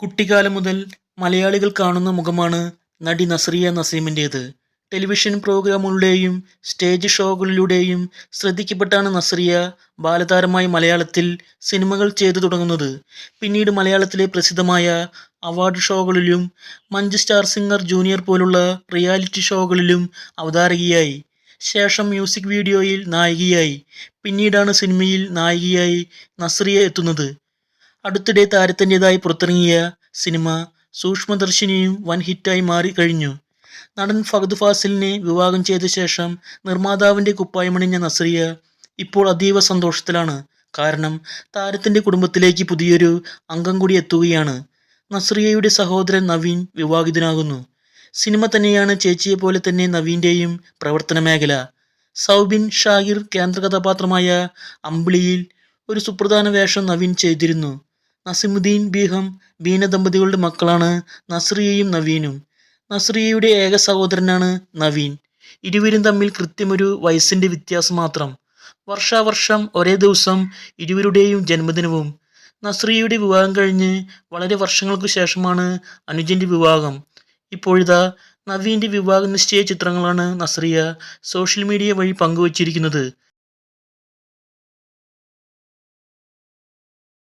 കുട്ടിക്കാലം മുതൽ മലയാളികൾ കാണുന്ന മുഖമാണ് നടി നസ്രിയ നസീമിന്റേത് ടെലിവിഷൻ പ്രോഗ്രാമുകളുടെയും സ്റ്റേജ് ഷോകളിലൂടെയും ശ്രദ്ധിക്കപ്പെട്ടാണ് നസ്രിയ ബാലതാരമായി മലയാളത്തിൽ സിനിമകൾ ചെയ്തു തുടങ്ങുന്നത്. പിന്നീട് മലയാളത്തിലെ പ്രസിദ്ധമായ അവാർഡ് ഷോകളിലും മഞ്ച് സ്റ്റാർ സിംഗർ ജൂനിയർ പോലുള്ള റിയാലിറ്റി ഷോകളിലും അവതാരകയായി. ശേഷം മ്യൂസിക് വീഡിയോയിൽ നായികയായി. പിന്നീടാണ് സിനിമയിൽ നായികയായി നസ്രിയ എത്തുന്നത്. അടുത്തിടെ താരത്തിന്റെതായി പുറത്തിറങ്ങിയ സിനിമ സൂക്ഷ്മദർശിനിയും വൻ ഹിറ്റായി മാറി കഴിഞ്ഞു. നടൻ ഫഹദ് ഫാസിലിനെ വിവാഹം ചെയ്ത ശേഷം നിർമ്മാതാവിന്റെ കുപ്പായമണിഞ്ഞ നസ്രിയ ഇപ്പോൾ അതീവ സന്തോഷത്തിലാണ്. കാരണം താരത്തിന്റെ കുടുംബത്തിലേക്ക് പുതിയൊരു അംഗം കൂടി എത്തുകയാണ്. നസ്രിയയുടെ സഹോദരൻ നവീൻ വിവാഹിതനാകുന്നു. സിനിമ തന്നെയാണ് ചേച്ചിയെ പോലെ തന്നെ നവീന്റെയും പ്രവർത്തന മേഖല. സൗബിൻ ഷാഹിർ കേന്ദ്ര കഥാപാത്രമായ അമ്പിളിയിൽ ഒരു സുപ്രധാന വേഷം നവീൻ ചെയ്തിരുന്നു. നസിമുദ്ദീൻ ബീഹം ബീന ദമ്പതികളുടെ മക്കളാണ് നസ്രിയയും നവീനും. നസ്രിയയുടെ ഏക സഹോദരനാണ് നവീൻ. ഇരുവരും തമ്മിൽ കൃത്യമൊരു വയസ്സിന്റെ വ്യത്യാസം മാത്രം. വർഷാവർഷം ഒരേ ദിവസം ഇരുവരുടെയും ജന്മദിനവും. നസ്രിയയുടെ വിവാഹം കഴിഞ്ഞ് വളരെ വർഷങ്ങൾക്ക് ശേഷമാണ് അനുജന്റെ വിവാഹം. ഇപ്പോഴിതാ നവീന്റെ വിവാഹ നിശ്ചയ ചിത്രങ്ങളാണ് നസ്രിയ സോഷ്യൽ മീഡിയ വഴി പങ്കുവച്ചിരിക്കുന്നത്.